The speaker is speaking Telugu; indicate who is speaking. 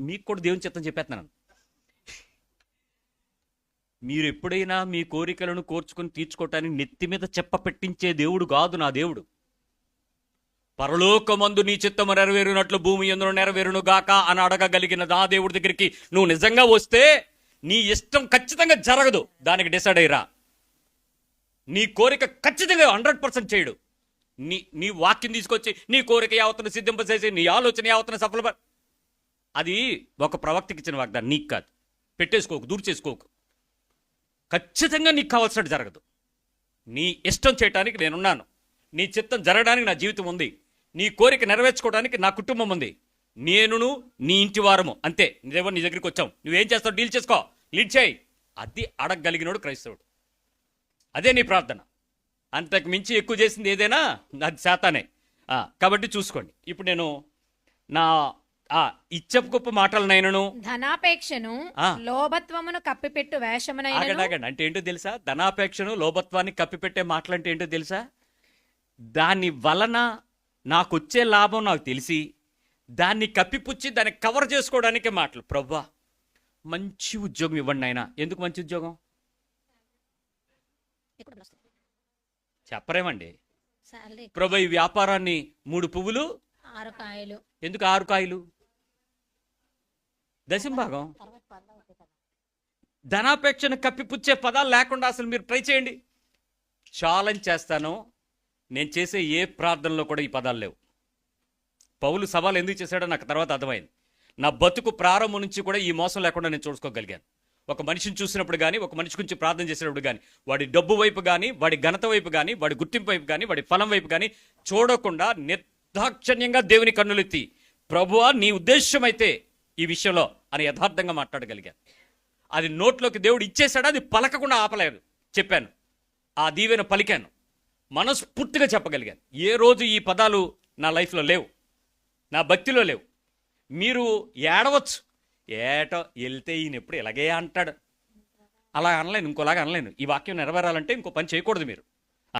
Speaker 1: మీకు కూడా దేవుని చిత్తం చెప్పేస్తున్నాను. మీరు ఎప్పుడైనా మీ కోరికలను కోర్చుకొని తీర్చుకోవటానికి నెత్తి మీద చెప్ప పెట్టించే దేవుడు కాదు నా దేవుడు. పరలోకమందు నీ చిత్తము నెరవేరునట్లు భూమి ఎందులో నెరవేరును గాక అని అడగగలిగిన నా దేవుడి దగ్గరికి నువ్వు నిజంగా వస్తే నీ ఇష్టం ఖచ్చితంగా జరగదు. దానికి డిసైడ్ అయ్యిరా నీ కోరిక ఖచ్చితంగా హండ్రెడ్ పర్సెంట్ చేయడు. నీ నీ వాక్యం తీసుకొచ్చి నీ కోరిక యావతను సిద్ధింపచేసి నీ ఆలోచన యావతను సఫల అది ఒక ప్రవక్తకి ఇచ్చిన వాగ్దానం. నీకు కాదు. పెట్టేసుకోకు దూరు చేసుకోకు ఖచ్చితంగా నీకు కావాల్సినట్టు జరగదు. నీ ఇష్టం చేయటానికి నేనున్నాను. నీ చిత్తం జరగడానికి నా జీవితం ఉంది. నీ కోరిక నెరవేర్చుకోవడానికి నా కుటుంబం ఉంది. నేనును నీ ఇంటి వారము. అంతే. నీదేవో నీ దగ్గరికి వచ్చాం నువ్వేం చేస్తావు? డీల్ చేసుకో. లీడ్ చేయి. అది అడగగలిగినోడు క్రైస్తవుడు. అదే నీ ప్రార్థన. అంతకు మించి ఎక్కువ చేసింది ఏదైనా? అది శాతానే. కాబట్టి చూసుకోండి. ఇప్పుడు నేను నా ఆ ఇచ్చపు గొప్ప మాటలనైనను.
Speaker 2: ధనాపేక్షను. లోభత్వమును కప్పిపెట్టు వేషమునైనను.
Speaker 1: ఆగండి అంటే ఏంటో తెలుసా? ధనాపేక్షను లోభత్వాన్ని కప్పిపెట్టే మాటలంటే ఏంటో తెలుసా? దాని వలన నాకు వచ్చే లాభం నాకు తెలిసి దాన్ని కప్పిపుచ్చి దాన్ని కవర్ చేసుకోవడానికి మాటలు. ప్రవ్వా మంచి ఉద్యోగం ఇవ్వండి ఆయన ఎందుకు మంచి ఉద్యోగం? చెప్పరేమండి. ప్రభు ఈ వ్యాపారాన్ని మూడు పువ్వులు
Speaker 2: ఆరు కాయలు.
Speaker 1: ఎందుకు ఆరు కాయలు? దశం భాగం. ధనాపేక్షను కప్పిపుచ్చే పదాలు లేకుండా అసలు మీరు ట్రై చేయండి. ఛాలెంజ్ చేస్తాను. నేను చేసే ఏ ప్రార్థనలో కూడా ఈ పదాలు లేవు. పౌలు సవాలు ఎందుకు చేశాడో నాకు తర్వాత అర్థమైంది. నా బతుకు ప్రారంభం నుంచి కూడా ఈ మోసం లేకుండా నేను చూసుకోగలిగాను. ఒక మనిషిని చూసినప్పుడు కానీ ఒక మనిషి గురించి ప్రార్థన చేసినప్పుడు కానీ వాడి డబ్బు వైపు కానీ వాడి ఘనత వైపు కానీ వాడి గుర్తింపు వైపు కానీ వాడి ఫలం వైపు కానీ చూడకుండా నిర్దాక్షణ్యంగా దేవుని కన్నులెత్తి ప్రభువా నీ ఉద్దేశ్యం అయితే ఈ విషయంలో అని యథార్థంగా మాట్లాడగలిగాను. అది నోట్లోకి దేవుడు ఇచ్చేశాడు? అది పలకకుండా ఆపలేదు. చెప్పాను. ఆ దీవెన పలికాను. మనస్ఫూర్తిగా చెప్పగలిగాను. ఏ రోజు ఈ పదాలు నా లైఫ్లో లేవు. నా భక్తిలో లేవు. మీరు ఏడవచ్చు. ఏటో వెళ్తే ఈయన ఎప్పుడు ఇలాగే అంటాడు. అలా అనలేను. ఇంకోలాగా అనలేను. ఈ వాక్యం నెరవేరాలంటే ఇంకో పని చేయకూడదు మీరు.